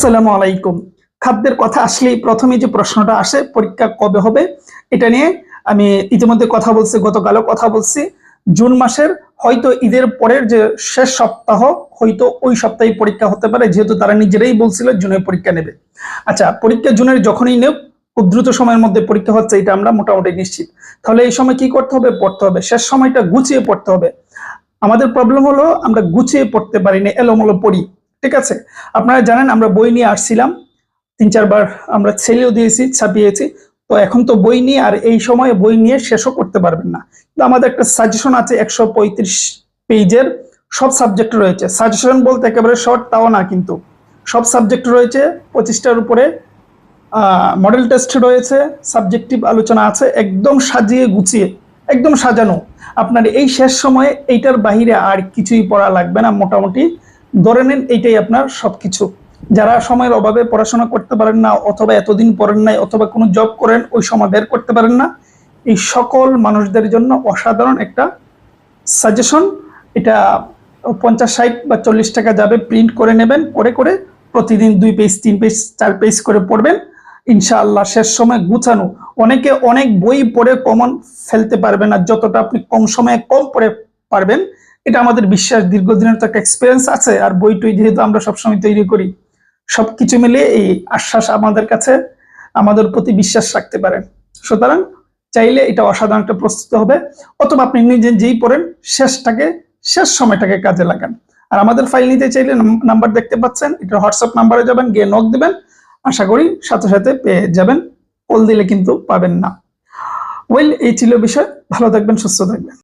আসসালামু আলাইকুম। খাদ্যের কথা আসলেই প্রথমে যে প্রশ্নটা আসে, পরীক্ষা কবে হবে, এটা নিয়ে আমি ইতিমধ্যে কথা বলছি, গতকালও কথা বলছি। জুন মাসের হয়তো ঈদের পরের যে শেষ সপ্তাহ, হয়তো ওই সপ্তাহে পরীক্ষা হতে পারে, যেহেতু তারা নিজেরাই বলছিল জুনে পরীক্ষা নেবে। আচ্ছা পরীক্ষা জুনের যখনই নেব খুব দ্রুত সময়ের মধ্যে পরীক্ষা হচ্ছে, এটা আমরা মোটামুটি নিশ্চিত। তাহলে এই সময় কি করতে হবে? পড়তে হবে। শেষ সময়টা গুছিয়ে পড়তে হবে। আমাদের প্রবলেম হলো, আমরা গুছিয়ে পড়তে পারি না এলোমেলো পড়ি। ঠিক আছে? আপনারা জানেন আমরা বই নিয়ে আসছিলাম। তিন চারবার আমরা ছেলেও দিয়েছি, ছাপিয়েছি। তো এখন তো বই নিয়ে আর এই সময়ে বই নিয়ে শেষও করতে পারবেন না। কিন্তু আমাদের একটা সাজেশন আছে একশো পঁয়ত্রিশ পেজের সব সাবজেক্ট রয়েছে। সাজেশন বলতে একেবারে শর্ট তাও না কিন্তু। সব সাবজেক্ট রয়েছে, পঁচিশটার উপরে মডেল টেস্ট রয়েছে সাবজেক্টিভ আলোচনা আছে, একদম সাজিয়ে গুছিয়ে, একদম সাজানো। আপনার এই শেষ সময়ে এইটার বাহিরে আর কিছুই পড়া লাগবে না, মোটামুটি। ধরে নেন এইটাই আপনার সবকিছু। যারা সময়ের অভাবে পড়াশোনা করতে পারেন না অথবা এতদিন পড়েন নাই অথবা কোনো জব করেন, ওই সময় বের করতে পারেন না। এই সকল মানুষদের জন্য অসাধারণ একটা সাজেশন এটা পঞ্চাশ, ষাট বা চল্লিশ টাকা যাবে প্রিন্ট করে নেবেন করে করে প্রতিদিন দুই পেজ তিন পেজ চার পেজ করে পড়বেন। ইনশাআল্লাহ শেষ সময় গুছানো। অনেকে অনেক বই পড়ে কমন ফেলতে পারবেন না, যতটা আপনি কম সময়ে কম পড়ে পারবেন। এটা আমাদের বিশ্বাস, দীর্ঘদিনের তো একটা এক্সপিরিয়েন্স আছে আর বই টই যেহেতু আমরা সবসময় তৈরি করি, সবকিছু মিলে এই আশ্বাস আমাদের কাছে, আমাদের প্রতি বিশ্বাস রাখতে পারেন সুতরাং চাইলে এটা অসাধারণ একটা প্রস্তুত হবে, অথবা আপনি নিজে যেই পড়েন, শেষটাকে, শেষ সময়টাকে কাজে লাগান। আর আমাদের ফাইল নিতে চাইলে নাম্বার দেখতে পাচ্ছেন, এটা হোয়াটসঅ্যাপ নাম্বারে যাবেন, গিয়ে নক দেবেন, আশা করি সাথে সাথে পেয়ে যাবেন কল দিলে কিন্তু পাবেন না। ওয়েল এই ছিল বিষয়, ভালো থাকবেন, সুস্থ থাকবেন।